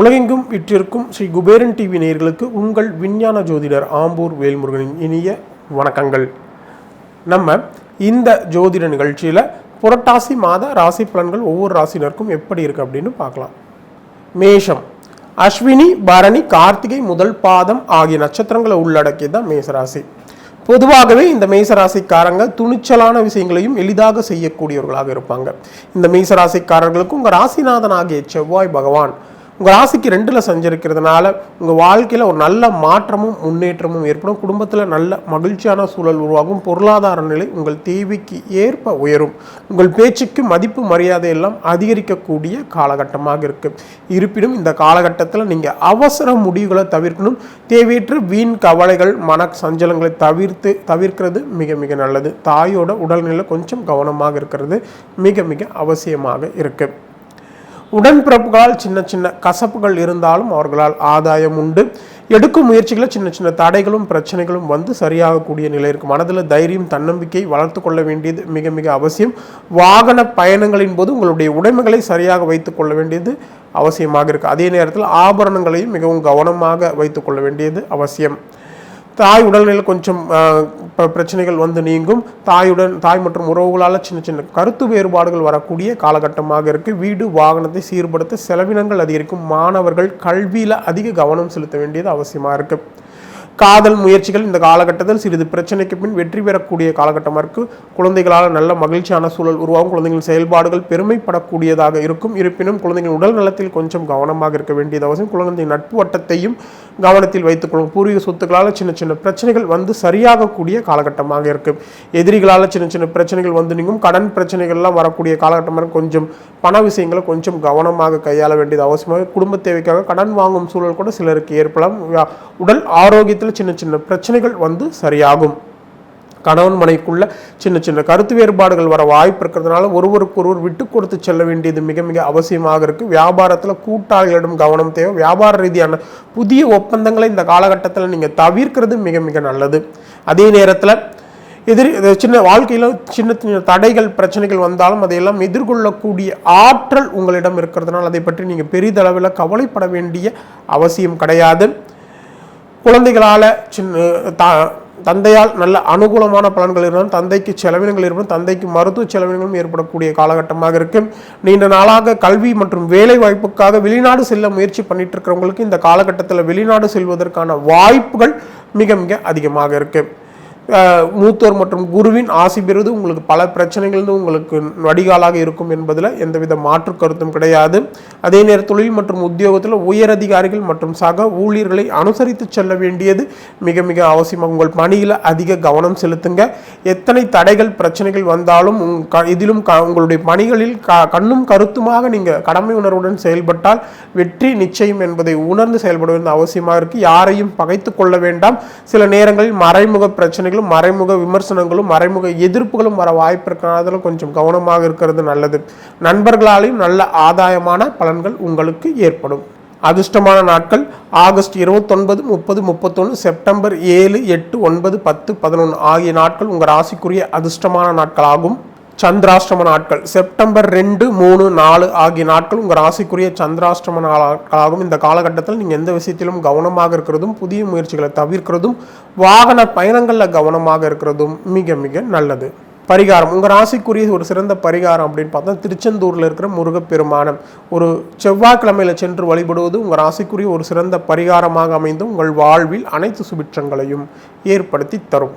உலகெங்கும் விற்றிருக்கும் ஸ்ரீ குபேரன் டிவி நேயர்களுக்கு உங்கள் விஞ்ஞான ஜோதிடர் ஆம்பூர் வேல்முருகனின் இனிய வணக்கங்கள். நம்ம இந்த ஜோதிட நிகழ்ச்சியில் புரட்டாசி மாத ராசி பலன்கள் ஒவ்வொரு ராசினருக்கும் எப்படி இருக்குது அப்படின்னு பார்க்கலாம். மேஷம். அஸ்வினி பரணி கார்த்திகை முதல் பாதம் ஆகிய நட்சத்திரங்களை உள்ளடக்கி தான் மேசராசி பொதுவாகவே இந்த மேசராசிக்காரங்க துணிச்சலான விஷயங்களையும் எளிதாக செய்யக்கூடியவர்களாக இருப்பாங்க. இந்த மேசராசிக்காரர்களுக்கு உங்கள் ராசிநாதன் ஆகிய செவ்வாய் பகவான் உங்கள் ராசிக்கு ரெண்டில் சஞ்சரிக்கிறதுனால உங்கள் வாழ்க்கையில் ஒரு நல்ல மாற்றமும் முன்னேற்றமும் ஏற்படும். குடும்பத்தில் நல்ல மகிழ்ச்சியான சூழல் உருவாகும். பொருளாதார நிலை உங்கள் தேவைக்கு ஏற்ப உயரும். உங்கள் பேச்சுக்கு மதிப்பு மரியாதை எல்லாம் அதிகரிக்கக்கூடிய காலகட்டமாக இருக்குது இருப்பினும் இந்த காலகட்டத்தில் நீங்கள் அவசர முடிவுகளை தவிர்க்கணும். தேவையற்ற வீண் கவலைகள் மன சஞ்சலங்களை தவிர்த்து தவிர்க்கிறது மிக மிக நல்லது. தாயோட உடல்நிலை கொஞ்சம் கவனமாக இருக்கிறது. மிக மிக அவசியமாக இருக்குது உடன்பிறப்புகளால் சின்ன சின்ன கசப்புகள் இருந்தாலும் அவர்களால் ஆதாயம் உண்டு. எடுக்கும் முயற்சிகளை சின்ன சின்ன தடைகளும் பிரச்சனைகளும் வந்து சரியாகக்கூடிய நிலை இருக்கு மனதில் தைரியம் தன்னம்பிக்கை வளர்த்து கொள்ள வேண்டியது மிக மிக அவசியம். வாகன பயணங்களின் போது உங்களுடைய உடைமைகளை சரியாக வைத்துக் கொள்ள வேண்டியது அவசியமாக இருக்குது அதே நேரத்தில் ஆபரணங்களையும் மிகவும் கவனமாக வைத்துக் கொள்ள வேண்டியது அவசியம். தாய் உடல்நிலை கொஞ்சம் பிரச்சனைகள் வந்து நீங்கும். தாயுடன் தாய் மற்றும் உறவுகளால் சின்ன சின்ன கருத்து வேறுபாடுகள் வரக்கூடிய காலகட்டமாக இருக்குது வீடு வாகனத்தை சீர்படுத்த செலவினங்கள் அதிகரிக்கும். மாணவர்கள் கல்வியில் அதிக கவனம் செலுத்த வேண்டியது அவசியமாக இருக்குது காதல் முயற்சிகள் இந்த காலகட்டத்தில் சிறிது பிரச்சனைக்கு பின் வெற்றி பெறக்கூடிய காலகட்டமாக இருக்கு குழந்தைகளால் நல்ல மகிழ்ச்சியான சூழல் உருவாகும். குழந்தைகளின் செயல்பாடுகள் பெருமைப்படக்கூடியதாக இருக்கும். இருப்பினும் குழந்தைகளின் உடல் நலத்தில் கொஞ்சம் கவனமாக இருக்க வேண்டியது அவசியம். குழந்தையின் நட்பு வட்டத்தையும் கவனத்தில் வைத்துக் கொள்ளும் பூர்வீக சொத்துக்களால் சின்ன சின்ன பிரச்சனைகள் வந்து சரியாகக்கூடிய காலகட்டமாக இருக்கும் எதிரிகளால் சின்ன சின்ன பிரச்சனைகள் வந்து நீங்கும். கடன் பிரச்சனைகள்லாம் வரக்கூடிய காலகட்டமாக கொஞ்சம் பண விஷயங்களை கொஞ்சம் கவனமாக கையாள வேண்டியது அவசியமாக குடும்ப தேவைக்காக கடன் வாங்கும் சூழல் கூட சிலருக்கு ஏற்படலாம். உடல் ஆரோக்கிய ஆரோக்கியத்தில் சின்ன சின்ன பிரச்சனைகள் வந்து சரியாகும். கணவன் மனைக்குள்ள சின்ன சின்ன கருத்து வேறுபாடுகள் வர வாய்ப்பு இருக்கிறதுனால ஒருவருக்கு ஒருவர் விட்டு கொடுத்து செல்ல வேண்டியது மிக மிக அவசியமாக இருக்கு. வியாபாரத்தில் கூட்டாளிகளிடம் கவனம் தேவை. வியாபார ரீதியான புதிய ஒப்பந்தங்களை இந்த காலகட்டத்தில் நீங்கள் தவிர்க்கிறது மிக மிக நல்லது. அதே நேரத்தில் எதிரி சின்ன வாழ்க்கையில் சின்ன சின்ன தடைகள் பிரச்சனைகள் வந்தாலும் அதையெல்லாம் எதிர்கொள்ளக்கூடிய ஆற்றல் உங்களிடம் இருக்கிறதுனால அதை பற்றி நீங்கள் பெரிதளவில் கவலைப்பட வேண்டிய அவசியம் கிடையாது. குழந்தைகளால் சின்ன த தந்தையால் நல்ல அனுகூலமான பலன்கள் இருந்தாலும் தந்தைக்கு செலவினங்கள் ஏற்படும் தந்தைக்கு மருத்துவ செலவினங்களும் ஏற்படக்கூடிய காலகட்டமாக இருக்கும் நீண்ட நாளாக கல்வி மற்றும் வேலை வாய்ப்புக்காக வெளிநாடு செல்ல முயற்சி பண்ணிட்டு இருக்கிறவங்களுக்கு இந்த காலகட்டத்தில் வெளிநாடு செல்வதற்கான வாய்ப்புகள் மிக மிக அதிகமாக இருக்குது மூத்தோர் மற்றும் குருவின் ஆசி பெறுவது உங்களுக்கு பல பிரச்சனைகளிலிருந்து உங்களுக்கு வடிகாலாக இருக்கும் என்பதில் எந்தவித மாற்று கருத்தும் கிடையாது. அதே நேரம் தொழில் மற்றும் உத்தியோகத்தில் உயர் அதிகாரிகள் மற்றும் சக ஊழியர்களை அனுசரித்து செல்ல வேண்டியது மிக மிக அவசியமாக உங்கள் பணியில் அதிக கவனம் செலுத்துங்க. எத்தனை தடைகள் பிரச்சனைகள் வந்தாலும் உங் க- இதிலும் க- உங்களுடைய பணிகளில் க கண்ணும் கருத்துமாக நீங்கள் கடமை உணர்வுடன் செயல்பட்டால் வெற்றி நிச்சயம் என்பதை உணர்ந்து செயல்பட வேண்டும் அவசியமாக இருக்குது யாரையும் பகைத்து கொள்ள வேண்டாம். சில நேரங்களில் மறைமுக பிரச்சனை விமர்சனங்களும் மறைமுக விமர்சனங்களும் மறைமுக எதிர்ப்புகளும் வர வாய்ப்பு இருக்கிறதுல கொஞ்சம் கவனமாக இருக்கிறது நல்லது. நண்பர்களாலையும் நல்ல ஆதாயமான பலன்கள் உங்களுக்கு ஏற்படும். அதிர்ஷ்டமான நாட்கள் ஆகஸ்ட் இருபத்தொன்பது முப்பது முப்பத்தொன்று செப்டம்பர் ஏழு எட்டு ஒன்பது பத்து பதினொன்று ஆகிய நாட்கள் உங்கள் ராசிக்குரிய அதிர்ஷ்டமான நாட்களாகும். சந்திராஷ்டம நாட்கள். செப்டம்பர் ரெண்டு மூணு நாலு ஆகிய நாட்கள் உங்கள் ராசிக்குரிய சந்திராஷ்டம நாட்களாகும் இந்த காலகட்டத்தில் நீங்கள் எந்த விஷயத்திலும் கவனமாக இருக்கிறதும் புதிய முயற்சிகளை தவிர்க்கிறதும் வாகன பயணங்களில் கவனமாக இருக்கிறதும் மிக மிக நல்லது. பரிகாரம். உங்கள் ராசிக்குரிய ஒரு சிறந்த பரிகாரம் அப்படின்னு பார்த்தா திருச்செந்தூரில் இருக்கிற முருகப்பெருமானம் ஒரு செவ்வாய்க்கிழமையில் சென்று வழிபடுவது உங்கள் ராசிக்குரிய ஒரு சிறந்த பரிகாரமாக அமைந்து உங்கள் வாழ்வில் அனைத்து சுபிட்சங்களையும் ஏற்படுத்தி தரும்.